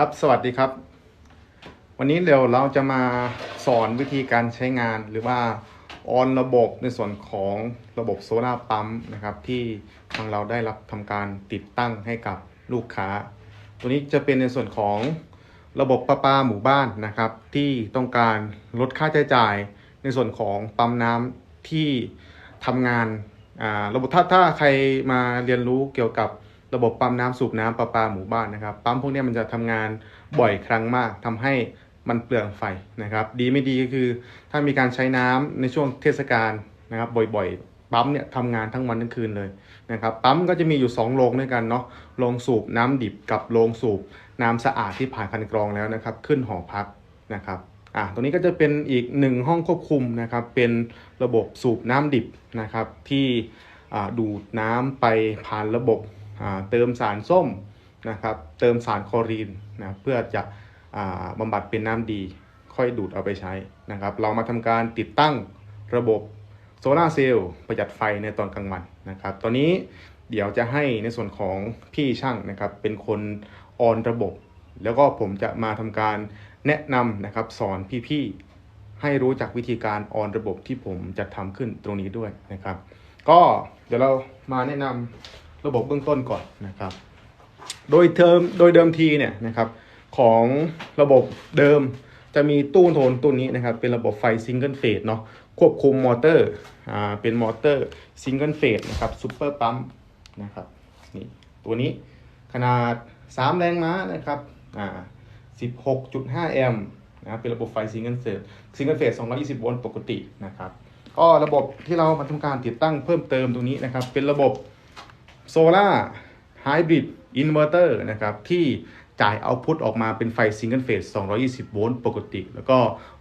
ครับสวัสดีครับ วันนี้เดี๋ยวเราจะมาสอนวิธีการใช้งานหรือว่าออนระบบในส่วนของระบบโซลาปั๊มนะครับ ที่ทางเราได้รับทำการติดตั้งให้กับลูกค้า ตัวนี้จะเป็นในส่วนของระบบประปาหมู่บ้านนะครับ ที่ต้องการลดค่าใช้จ่ายในส่วนของปั๊มน้ำที่ทำงานระบบถ้าถ้าใครมาเรียนรู้เกี่ยวกับ ระบบปั๊มน้ำสูบน้ำประปาหมู่บ้านนะครับ ปั๊มพวกนี้มันจะทำงานบ่อยครั้งมากทำให้มันเปลืองไฟนะครับ ดีไม่ดีก็คือ ถ้ามีการใช้น้ำในช่วงเทศกาลนะครับ บ่อยๆ ปั๊มเนี่ยทำงานทั้งวันทั้งคืนเลยนะครับ ปั๊มก็จะมีอยู่2โรงด้วยกันเนาะโรงสูบน้ำดิบกับโรงสูบน้ำสะอาดที่ผ่านคันกรองแล้วนะครับ ขึ้นหอพักนะครับอะตรงนี้ก็จะเป็นอีกหนึ่งห้องควบคุมนะครับ เป็นระบบสูบน้ำดิบนะครับที่อ่าดูดน้ำไปผ่านระบบ เติมสารส้มนะครับเติมสารคลอรีนนะเพื่อจะอ่าบำบัดเป็นน้ำดี ค่อยดูดเอาไปใช้นะครับ เรามาทำการติดตั้งระบบโซลาเซลล์ประหยัดไฟในตอนกลางวันนะครับ ตอนนี้เดี๋ยวจะให้ในส่วนของพี่ช่างนะครับ เป็นคนออนระบบ แล้วก็ผมจะมาทำการแนะนำนะครับสอนพี่ๆให้รู้จักวิธีการออนระบบที่ผมจะทำขึ้นตรงนี้ด้วยนะครับ ก็เดี๋ยวเรามาแนะนำ ระบบเบื้องต้นก่อนนะครับ โดยเทอมโดยเดิมทีเนี่ยนะครับของระบบเดิมจะมีตู้โทนตัวนี้นะครับ เป็นระบบไฟซิงเกิลเฟสเนาะควบคุมมอเตอร์อ่าเป็นมอเตอร์ซิงเกิลเฟสนะครับซูเปอร์ปั๊มนะครับนี่ตัวนี้ขนาด 3 แรงม้านะครับอ่า16.5 แอมป์นะครับเป็นระบบไฟซิงเกิลเฟสซิงเกิลเฟส220 โวลต์ปกตินะครับก็ระบบที่เรามาทำการติดตั้งเพิ่มเติมตรงนี้นะครับ เป็นระบบ โซล่าไฮบริดอินเวอร์เตอร์นะครับที่จ่ายเอาพุตออกมาเป็นไฟซิงเกิลเฟส220 โวลต์ปกติ แล้วก็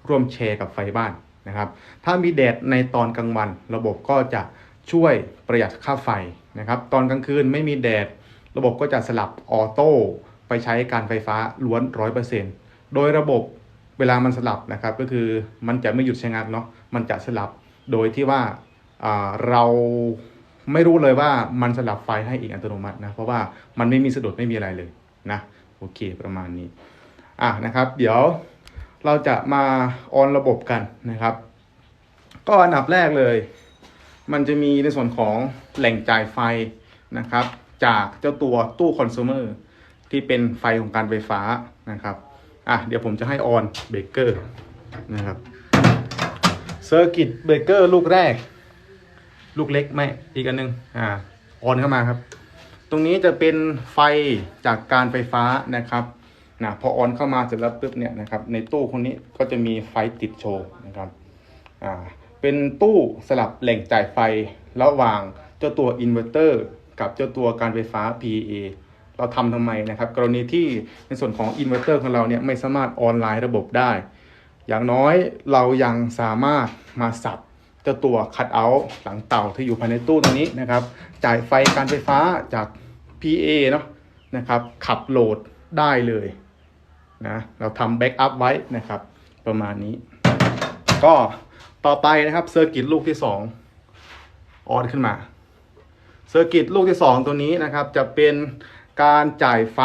ร่วมแชร์กับไฟบ้านนะครับ ถ้ามีแดดในตอนกลางวัน ระบบก็จะช่วยประหยัดค่าไฟนะครับ ตอนกลางคืนไม่มีแดด ระบบก็จะสลับออโต้ไปใช้การไฟฟ้าล้วน 100%โดยระบบเวลามันสลับนะครับ ก็คือมันจะไม่หยุดใช้งานเนาะ มันจะสลับโดยที่ว่าเรา ไม่รู้เลยว่ามันสลับไฟให้อีกอัตโนมัตินะ เพราะว่ามันไม่มีสะดุดไม่มีอะไรเลยนะโอเคประมาณนี้อะนะครับ เดี๋ยวเราจะมาออนระบบกันนะครับ ก็อันดับแรกเลย มันจะมีในส่วนของแหล่งจ่ายไฟนะครับ จากเจ้าตัวตู้คอน sumer ที่เป็นไฟของการไฟฟ้านะครับอะเดี๋ยวผมจะให้ออนเบรกเกอร์นะครับเซอร์กิตเบรกเกอร์ลูกแรก ลูกเล็กไม่อีกอันหนึงอ่าออนเข้ามาครับ ตรงนี้จะเป็นไฟจากการไฟฟ้านะครับนะพอออนเข้ามาเสร็จแล้วปุ๊บเนี่ยนะครับในตู้คนนี้ก็จะมีไฟติดโชว์นะครับอ่าเป็นตู้สลับแหล่งจ่ายไฟระหว่างเจ้าตัวอินเวอร์เตอร์กับเจ้าตัวการไฟฟ้า PA เราทำทำไมนะครับ กรณีที่ในส่วนของอินเวอร์เตอร์ของเราเนี่ยไม่สามารถออนไลน์ระบบได้ อย่างน้อยเรายังสามารถมาสับ เจ้าตัวคัดเอาท์หลังเต่าที่อยู่ภายในตู้ตรงนี้นะครับ จ่ายไฟการไฟฟ้าจาก PA เนาะนะครับ ขับโหลดได้เลยนะเราทำแบ็กอัพไว้นะครับ ประมาณนี้ ก็ต่อไปนะครับเซอร์กิตลูกที่2ออนขึ้นมาเซอร์กิตลูกที่ 2 ตัวนี้นะครับ จะเป็นการจ่ายไฟ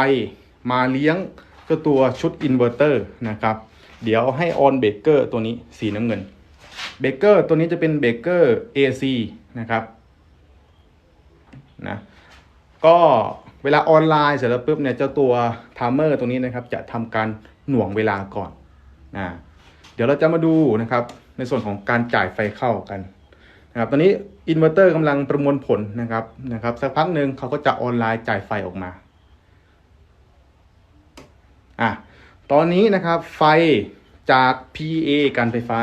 มาเลี้ยงตัวชุดอินเวอร์เตอร์นะครับ เดี๋ยวให้ออนเบรกเกอร์ตัวนี้สีน้ำเงิน เบเกอร์ตัวนี้จะเป็นเบเกอร์ AC นะครับนะก็เวลาออนไลน์เสร็จแล้วปุ๊บเนี่ยเจ้าตัวไทม์เมอร์ตัวนี้นะครับ จะทำการหน่วงเวลาก่อนนะเดี๋ยวเราจะมาดูนะครับ ในส่วนของการจ่ายไฟเข้ากันนะครับตอนนี้อินเวอร์เตอร์กำลังประมวลผลนะครับนะครับสักพักหนึ่งเขาก็จะออนไลน์จ่ายไฟออกมาอะตอนนี้นะครับไฟจาก PA การไฟฟ้า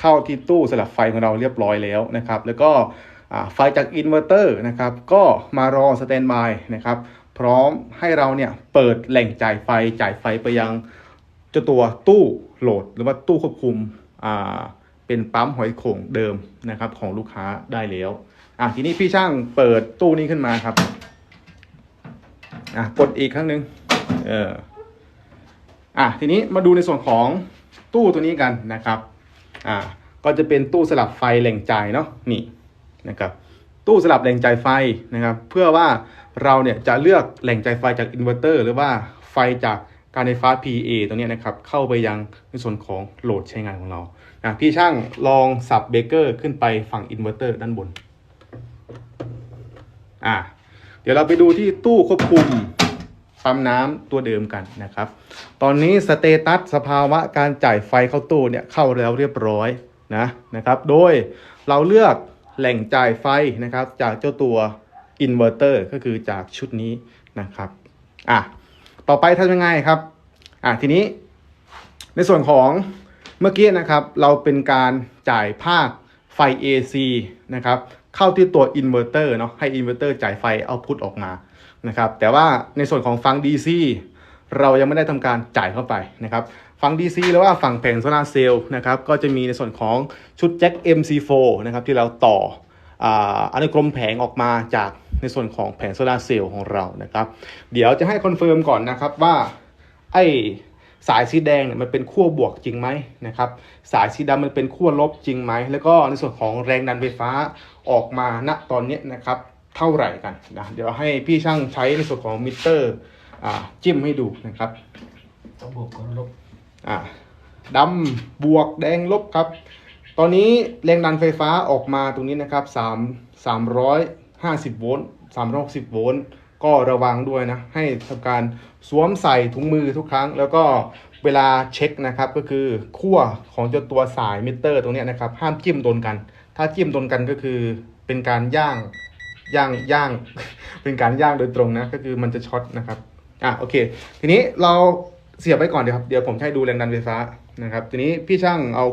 เข้าที่ตู้สลับไฟของเราเรียบร้อยแล้วนะครับ แล้วก็ไฟจากอินเวอร์เตอร์นะครับ ก็มารอสแตนบายนะครับ พร้อมให้เราเนี่ยเปิดแหล่งจ่ายไฟจ่ายไฟไปยังเจ้าตัวตู้โหลด หรือว่าตู้ควบคุมเป็นปั๊มหอยโข่งเดิมนะครับของลูกค้าได้แล้วอะทีนี้พี่ช่างเปิดตู้นี้ขึ้นมาครับอะกดอีกครั้งหนึ่งเอออะทีนี้มาดูในส่วนของตู้ตัวนี้กันนะครับ อ่าก็จะเป็นตู้สลับไฟแหล่งจ่ายเนาะนี่นะครับตู้สลับแหล่งจ่ายไฟนะครับเพื่อว่าเราเนี่ยจะเลือกแหล่งจ่ายไฟจากอินเวอร์เตอร์หรือว่าไฟจากการไฟฟ้า PA ตัวนี้นะครับเข้าไปยังในส่วนของโหลดใช้งานของเรานะพี่ช่างลองสับเบเกอร์ขึ้นไปฝั่งอินเวอร์เตอร์ด้านบนอะเดี๋ยวเราไปดูที่ตู้ควบคุม ปั๊มน้ำตัวเดิมกันนะครับ ตอนนี้สเตตัสสภาวะการจ่ายไฟเข้าตู้เนี่ยเข้าแล้วเรียบร้อยนะนะครับ โดยเราเลือกแหล่งจ่ายไฟนะครับจากเจ้าตัวอินเวอร์เตอร์ก็คือจากชุดนี้นะครับอะต่อไปทำยังไงครับอะทีนี้ในส่วนของเมื่อกี้นะครับ เราเป็นการจ่ายภาคไฟ AC นะครับเข้าที่ตัวอินเวอร์เตอร์เนาะให้อินเวอร์เตอร์จ่ายไฟเอาพุทออกมา นะครับแต่ว่าในส่วนของฟัง DC เรายังไม่ได้ทำการจ่ายเข้าไปนะครับฝั่ง DC หรือว่าฝั่งแผงโซลาเซลล์นะครับก็จะมีในส่วนของชุดแจ็ค MC4 นะครับที่เราต่ออาอนุกรมแผงออกมาจากในส่วนของแผงโซลาเซลล์ของเรานะครับเดี๋ยวจะให้คอนเฟิร์มก่อนนะครับว่าไอสายสีแดงเนี่ยมันเป็นขั้วบวกจริงไหมนะครับสายสีดำมันเป็นขั้วลบจริงไหมแล้วก็ในส่วนของแรงดันไฟฟ้าออกมาณตอนนี้นะครับ เท่าไหร่กันนะเดี๋ยวให้พี่ช่างใช้ในส่วนของมิเตอร์อ่าจิ้มให้ดูนะครับต้องบวกกับลบอ่าดำบวกแดงลบครับ ตอนนี้แรงดันไฟฟ้าออกมาตรงนี้นะครับ3 350โวลต์360โวลต์ก็ระวังด้วยนะ ให้ทำการสวมใส่ถุงมือทุกครั้ง แล้วก็เวลาเช็คนะครับ ก็คือขั้วของเจ้าตัวสายมิเตอร์ตรงเนี้ยนะครับ ห้ามจิ้มโดนกัน ถ้าจิ้มโดนกันก็คือเป็นการย่าง ย่างย่าง เป็นการย่างโดยตรงนะ ก็คือมันจะช็อตนะครับ อะโอเค ทีนี้เราเสียบไว้ก่อนเดี๋ยวครับเดี๋ยวผมให้ดูแรงดันไฟฟ้านะครับ ทีนี้พี่ช่างเอา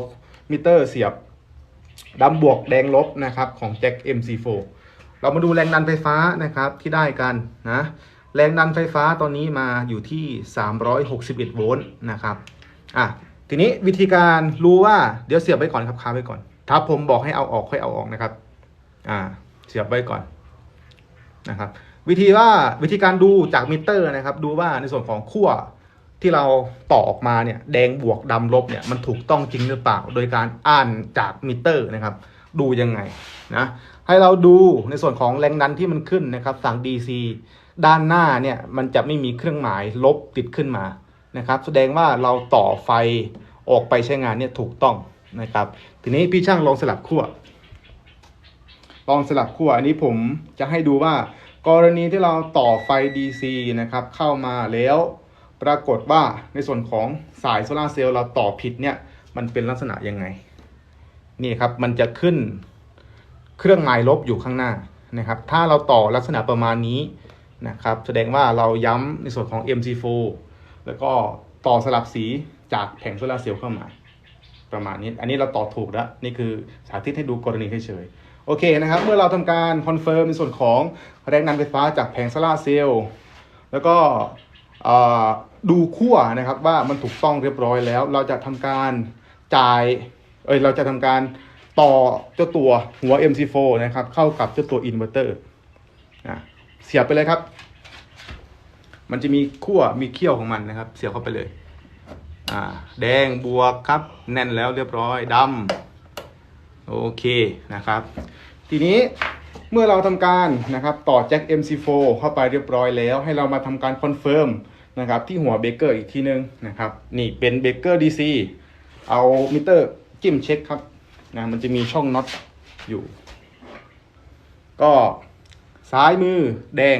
มิเตอร์เสียบดำบวกแดงลบนะครับของแจ็ค MC4 เรามาดูแรงดันไฟฟ้านะครับที่ได้กันนะแรงดันไฟฟ้าตอนนี้มาอยู่ที่ 361 โวลต์นะครับอะทีนี้วิธีการรู้ว่าเดี๋ยวเสียบไว้ก่อนครับค้าไว้ก่อน ถ้าผมบอกให้เอาออกค่อยเอาออกนะครับ อ่า เสียบไว้ก่อน นะครับ วิธีว่าวิธีการดูจากมิเตอร์นะครับ ดูว่าในส่วนของขั้วที่เราต่อออกมาเนี่ยแดงบวกดำลบเนี่ยมันถูกต้องจริงหรือเปล่า โดยการอ่านจากมิเตอร์นะครับ ดูยังไงนะให้เราดูในส่วนของแรงดันที่มันขึ้นนะครับ สั่ง DC ด้านหน้าเนี่ยมันจะไม่มีเครื่องหมายลบติดขึ้นมานะครับ แสดงว่าเราต่อไฟออกไปใช้งานเนี่ยถูกต้องนะครับ ทีนี้พี่ช่างลองสลับขั้ว ลองสลับขั้วอันนี้ผมจะให้ดูว่า กรณีที่เราต่อไฟ DC นะครับเข้ามาแล้วปรากฏว่าในส่วนของสายโซลาเซลล์เราต่อผิดเนี่ยมันเป็นลักษณะยังไง นี่ครับมันจะขึ้นเครื่องหมายลบอยู่ข้างหน้านะครับ ถ้าเราต่อลักษณะประมาณนี้นะครับ แสดงว่าเราย้ำในส่วนของ MC4 แล้วก็ต่อสลับสีจากแผงโซลาเซลล์เข้ามา ประมาณนี้ อันนี้เราต่อถูกแล้ว นี่คือสาธิตให้ดูกรณีเฉยๆ โอเคนะครับ เมื่อเราทำการคอนเฟิร์มในส่วนของแรงดันไฟฟ้าจากแผงโซลาเซลล์แล้วก็ดูขั้วนะครับว่ามันถูกต้องเรียบร้อยแล้ว เราจะทำการจ่ายเอ้ยเราจะทำการต่อเจ้าตัวหัว MC4 นะครับ เข้ากับเจ้าตัวอินเวอร์เตอร์นะเสียบไปเลยครับ มันจะมีขั้วมีเขี้ยวของมันนะครับ เสียบเข้าไปเลย อ่า แดงบวกครับ แน่นแล้วเรียบร้อยดำ โอเคนะครับ ทีนี้เมื่อเราทำการนะครับต่อแจ็ค MC4 เข้าไปเรียบร้อยแล้ว ให้เรามาทำการคอนเฟิร์มนะครับที่หัวเบเกอร์อีกทีนึงนะครับนี่เป็นเบเกอร์ DC เอามิเตอร์จิ้มเช็คครับนะมันจะมีช่องน็อตอยู่ ก็ซ้ายมือแดง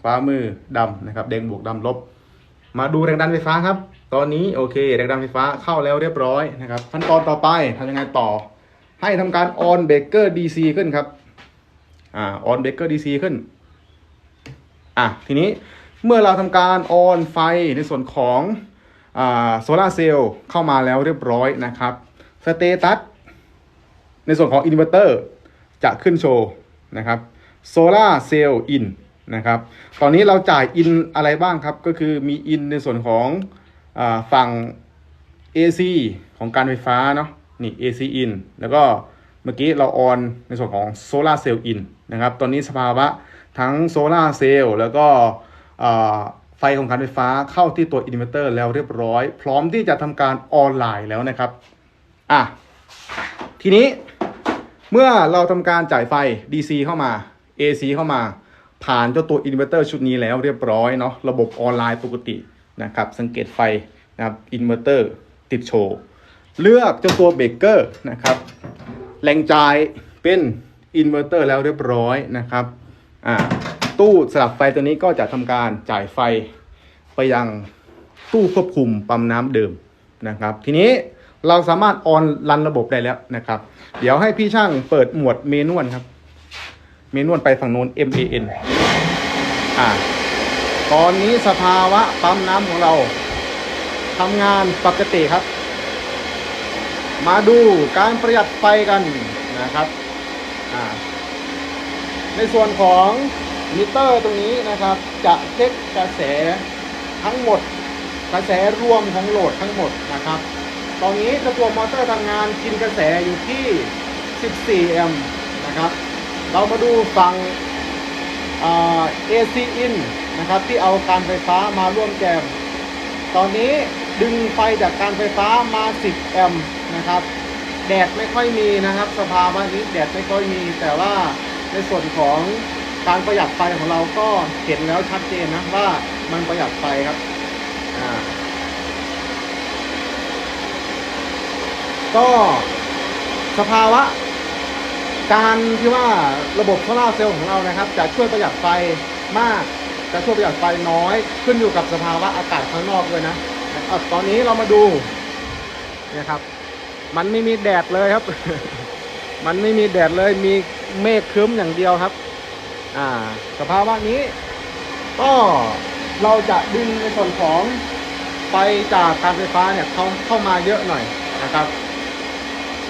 ขวามือดำนะครับ แดงบวกดำลบ มาดูแรงดันไฟฟ้าครับ ตอนนี้โอเค แรงดันไฟฟ้าเข้าแล้วเรียบร้อยนะครับขั้นตอนต่อไปทำยังไงต่อ ให้ทำการ on breaker DC ขึ้นครับ อ่า on breaker DC ขึ้น อะทีนี้เมื่อเราทำการ on ไฟในส่วนของอ่าโซลาเซลล์เข้ามาแล้วเรียบร้อยนะครับสเตตัสในส่วนของอินเวอร์เตอร์จะขึ้นโชว์นะครับโซลาเซลล์อินนะครับ ตอนนี้เราจ่ายอินอะไรบ้างครับ ก็คือมีอินในส่วนของอฝั่ง AC ของการไฟฟ้าเนาะ นี่ AC in แล้วก็เมื่อกี้เราออนในส่วนของโซลาเซลล์ in นะครับ ตอนนี้สภาวะทั้งโซลาเซลล์แล้วก็ไฟของการไฟฟ้าเข้าที่ตัวอินเวอร์เตอร์แล้วเรียบร้อย พร้อมที่จะทำการออนไลน์แล้วนะครับ อะ ทีนี้เมื่อเราทำการจ่ายไฟ DC เข้ามา AC เข้ามา ผ่านเจ้าตัวอินเวอร์เตอร์ชุดนี้แล้วเรียบร้อยเนาะระบบออนไลน์ปกตินะครับ สังเกตไฟนะครับอินเวอร์เตอร์ติดโชว์ เลือกเจ้าตัวเบรกเกอร์นะครับแรงจ่ายเป็นอินเวอร์เตอร์แล้วเรียบร้อยนะครับอ่าตู้สลับไฟตัวนี้ก็จะทำการจ่ายไฟไปยังตู้ควบคุมปั๊มน้ำเดิมนะครับ ทีนี้เราสามารถออนรันระบบได้แล้วนะครับ เดี๋ยวให้พี่ช่างเปิดหมวดเมนวลครับ เมนวลไปฝั่งโน้น M A N อ่าตอนนี้สภาวะปั๊มน้ำของเราทำงานปกติครับ มาดูการประหยัดไฟกันนะครับ ในส่วนของมิเตอร์ตรงนี้นะครับ จะเช็คกระแสทั้งหมด กระแสรวมของโหลดทั้งหมดนะครับ ตอนนี้ตัวมอเตอร์ทำงานกินกระแสอยู่ที่ 14 แอมป์นะครับ เรามาดูฝั่งอ่า AC in นะครับที่เอาการไฟฟ้ามาร่วมแจม ตอนนี้ดึงไฟจากการไฟฟ้ามา 10 แอมป์ นะครับ แดดไม่ค่อยมีนะครับ สภาวะนี้แดดไม่ค่อยมี แต่ว่าในส่วนของการประหยัดไฟของเราก็เห็นแล้วชัดเจนนะว่ามันประหยัดไฟครับก็สภาวะ การที่ว่าระบบโซลาร์เซลล์ของเรานะครับ จะช่วยประหยัดไฟมาก จะช่วยประหยัดไฟน้อย ขึ้นอยู่กับสภาวะอากาศข้างนอกด้วยนะอตอนนี้เรามาดูนี่ยครับ มันไม่มีแดดเลยครับ มันไม่มีแดดเลยมีเมฆครึ้มอย่างเดียวครับ อ่า สภาวะนี้ ก็เราจะดึงในส่วนของไฟจากการไฟฟ้าเนี่ยเขาเข้ามาเยอะหน่อยนะครับ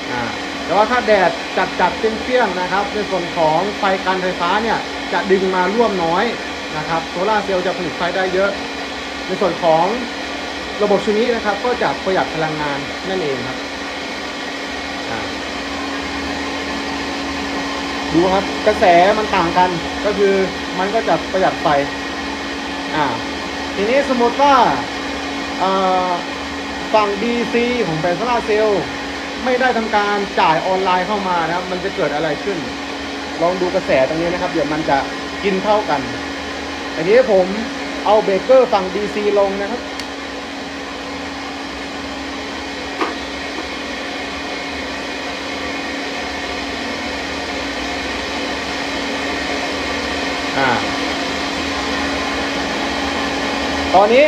อ่าแต่ว่าถ้าแดดจัดจัดเปรี้ยงๆนะครับ ในส่วนของไฟการไฟฟ้าเนี่ยจะดึงมาร่วมน้อยนะครับโซลาเซลล์จะผลิตไฟได้เยอะ ในส่วนของระบบชุดนี้นะครับ ก็จะประหยัดพลังงานนั่นเองครับ ดูครับ กระแสมันต่างกัน ก็คือมันก็จะประหยัดไฟ อ่า ทีนี้สมมติว่าฝั่ง DC ของแผงโซลาเซลล์ไม่ได้ทำการจ่ายออนไลน์เข้ามานะครับ มันจะเกิดอะไรขึ้น ลองดูกระแสตรงนี้นะครับ เดี๋ยวมันจะกินเท่ากันอันนี้ผมเอาเบรกเกอร์ฝั่ง DC ลงนะครับ ตอนนี้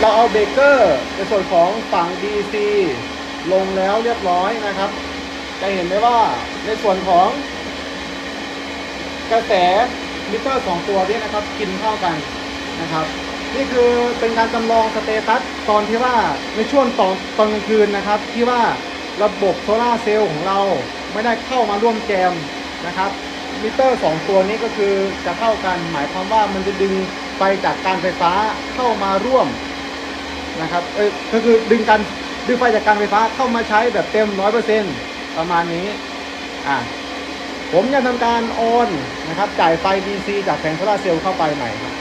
เราเอาเบรกเกอร์ในส่วนของฝั่ง DC ลงแล้วเรียบร้อยนะครับ จะเห็นได้ว่าในส่วนของ กระแสมิเตอร์สองตัวนี้นะครับ กินเท่ากันนะครับ นี่คือเป็นการจำลองสเตตัสตอนที่ว่าในช่วงตอนตอนกลางคืนนะครับ ที่ว่าระบบโซลาเซลล์ของเราไม่ได้เข้ามาร่วมแจมนะครับมิเตอร์สองตัวนี้ก็คือจะเท่ากันหมายความว่ามันจะดึง ไฟจากการไฟฟ้าเข้ามาร่วมนะครับเออก็คือดึงการดึงไฟจากการไฟฟ้าเข้ามาใช้แบบเต็มร้อยเปอร์เซ็นต์ประมาณนี้อ่าผมจะทำการโอนนะครับ จ่ายไฟ DC จากแผงโซลาเซลล์เข้าไปใหม่ครับ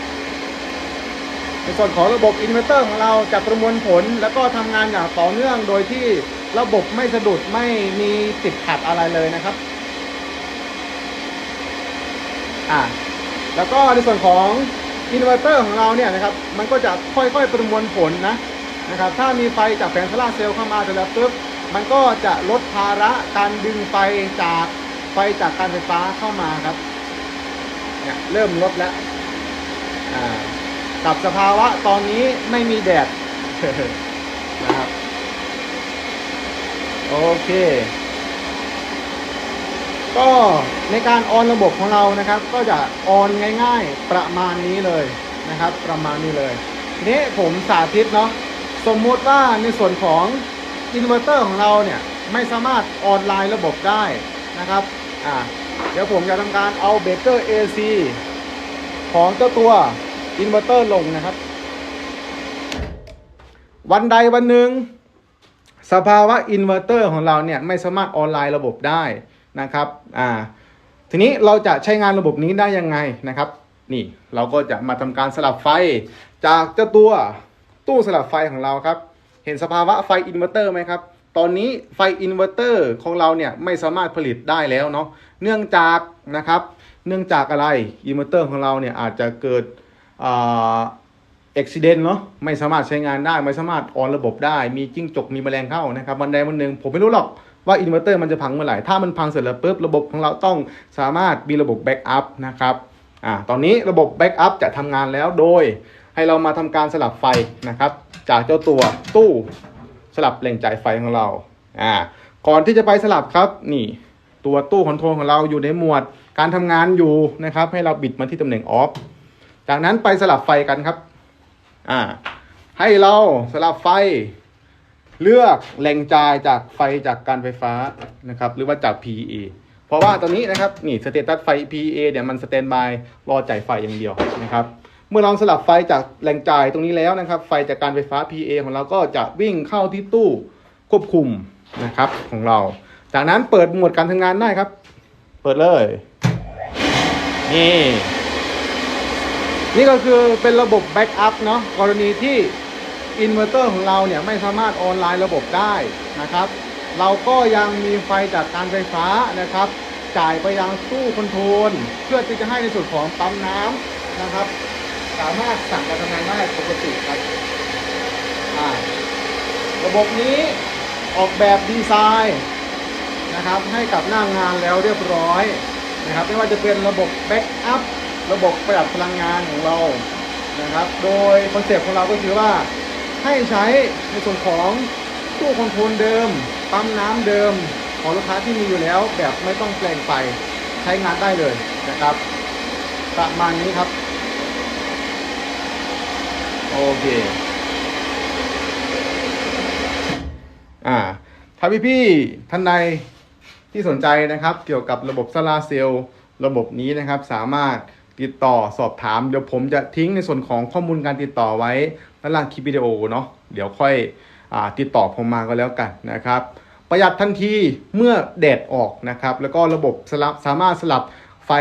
ในส่วนของระบบอินเวอร์เตอร์ของเราจะประมวลผล แล้วก็ทำงานอย่างต่อเนื่องโดยที่ระบบไม่สะดุดไม่มีติดขัดอะไรเลยนะครับอ่าแล้วก็ในส่วนของ อินเวอร์เตอร์ของเราเนี่ยนะครับมันก็จะค่อยๆประมวลผลนะนะครับถ้ามีไฟจากแผงโซลาเซลล์เข้ามาแต่แล้วปุ๊บมันก็จะลดภาระการดึงไฟจากไฟจากการไฟฟ้าเข้ามาครับเนี่ยเริ่มลดแล้วกับสภาวะตอนนี้ไม่มีแดดนะครับโอเค ก็ในการออนระบบของเรานะครับ ก็จะออนง่ายๆประมาณนี้เลยนะครับ ประมาณนี้เลยทีนี้ผมสาธิตเนาะสมมุติว่าในส่วนของอินเวอร์เตอร์ของเราเนี่ยไม่สามารถออนไลน์ระบบได้นะครับอ่าเดี๋ยวผมจะทำการเอาเบรกเกอร์ AC ของเจ้าตัวอินเวอร์เตอร์ลงนะครับ วันใดวันหนึ่งสภาวะอินเวอร์เตอร์ของเราเนี่ยไม่สามารถออนไลน์ระบบได้ นะครับอ่าทีนี้เราจะใช้งานระบบนี้ได้ยังไงนะครับ นี่เราก็จะมาทำการสลับไฟ จากเจ้าตัวตู้สลับไฟของเราครับ เห็นสภาวะไฟอินเวอร์เตอร์ไหมครับ ตอนนี้ไฟอินเวอร์เตอร์ของเราเนี่ยไม่สามารถผลิตได้แล้วเนาะเนื่องจากนะครับเนื่องจากอะไรอินเวอร์เตอร์ของเราเนี่ยอาจจะเกิดอ่าอุบิเหตุเนาะไม่สามารถใช้งานได้ไม่สามารถออนระบบได้ มีจิ้งจกมีแมลงเข้านะครับวันใดวันหนึ่งผมไม่รู้หรอก ว่าอินเวอร์เตอร์มันจะพังเมื่อไหร่ ถ้ามันพังเสร็จแล้วปุ๊บระบบของเราต้องสามารถมีระบบแบ็กอัพนะครับอ่าตอนนี้ระบบแบ็กอัพจะทำงานแล้วโดยให้เรามาทำการสลับไฟนะครับ จากเจ้าตัวตู้สลับแหล่งจ่ายไฟของเราอ่าก่อนที่จะไปสลับครับนี่ตัวตู้คอนโทรลของเราอยู่ในหมวดการทำงานอยู่นะครับ ให้เราบิดมาที่ตำแหน่งออฟจากนั้นไปสลับไฟกันครับอ่าให้เราสลับไฟ เลือกแหล่งจ่ายจากไฟจากการไฟฟ้านะครับหรือว่าจาก PEA เพราะว่าตอนนี้นะครับนี่สเตตัสไฟ PEA เนี่ยมันสแตนบายรอจ่ายไฟอย่างเดียวนะครับเมื่อเราสลับไฟจากแหล่งจ่ายตรงนี้แล้วนะครับ ไฟจากการไฟฟ้า PA ของเราก็จะวิ่งเข้าที่ตู้ควบคุมนะครับของเรา จากนั้นเปิดโหมวดการทำงานได้ครับ เปิดเลยนี่นี่ก็คือเป็นระบบแบ็กอัพเนาะกรณีที่ อินเวอร์เตอร์ของเราเนี่ยไม่สามารถออนไลน์ระบบได้นะครับ เราก็ยังมีไฟจากการไฟฟ้านะครับ จ่ายไปยังตู้คอนโทรลเพื่อที่จะให้ในส่วนของปั๊มน้ำนะครับ สามารถสั่งการทำงานได้ปกติครับระบบนี้ออกแบบดีไซน์นะครับให้กับหน้างานแล้วเรียบร้อยนะครับไม่ว่าจะเป็นระบบแบ็กอัพระบบประหยัดพลังงานของเรานะครับ โดยคอนเซปต์ของเราก็คือว่า ให้ใช้ในส่วนของตู้คอนโทรลเดิม ปั๊มน้ำเดิม ของลูกค้าที่มีอยู่แล้วแบบไม่ต้องแปลงไปใช้งานได้เลยนะครับ ประมาณนี้ครับ โอเค อ่า ถ้าพี่พี่ๆท่านใดที่สนใจนะครับ เกี่ยวกับระบบโซลาเซลล์ระบบนี้นะครับ สามารถติดต่อสอบถาม เดี๋ยวผมจะทิ้งในส่วนของข้อมูลการติดต่อไว้ ด้านล่างคลิปวิดีโอเนาะเดี๋ยวค่อยอติดต่อผมมาก็แล้วกันนะครับ ประหยัดทันทีเมื่อแดดออกนะครับ แล้วก็ระบบสลับสามารถสลับไฟ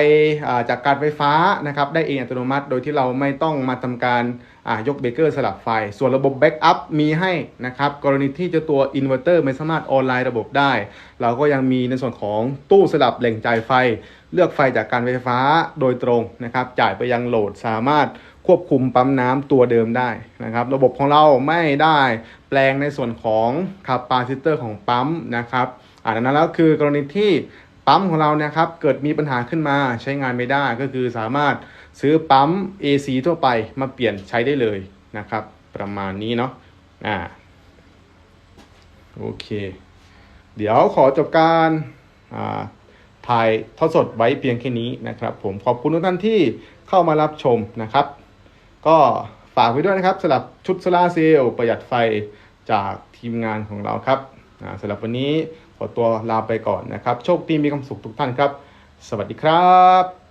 จากการไฟฟ้านะครับได้เองอัตโนมัติ โดยที่เราไม่ต้องมาทำการยกเบรกเกอร์สลับไฟ ส่วนระบบแบ็กอัพมีให้นะครับกรณีที่เจะตัวอินเวอร์เตอร์ไม่สามารถออนไลน์ระบบได้ เราก็ยังมีในส่วนของตู้สลับแหล่งจ่ายไฟ เลือกไฟจากการไฟฟ้าโดยตรงนะครับจ่ายไปยังโหลดสามารถ ควบคุมปั๊มน้ำตัวเดิมได้นะครับ ระบบของเราไม่ได้แปลงในส่วนของคาปาซิเตอร์ของปั๊มนะครับอ่าดังนั้นแล้วคือกรณีที่ปั๊มของเราเนะครับเกิดมีปัญหาขึ้นมาใช้งานไม่ได้ก็คือสามารถซื้อปั๊ม AC ทั่วไปมาเปลี่ยนใช้ได้เลยนะครับ ประมาณนี้เนาะอ่าโอเค เดี๋ยวขอจบการอ่าถ่ายทอดสดไว้เพียงแค่นี้นะครับ ผมขอบคุณทุกท่านที่เข้ามารับชมนะครับ ก็ฝากไว้ด้วยนะครับสำหรับชุดโซลาเซลล์ประหยัดไฟจากทีมงานของเราครับอ่าสำหรับวันนี้ขอตัวลาไปก่อนนะครับ โชคดีมีความสุขทุกท่านครับ สวัสดีครับ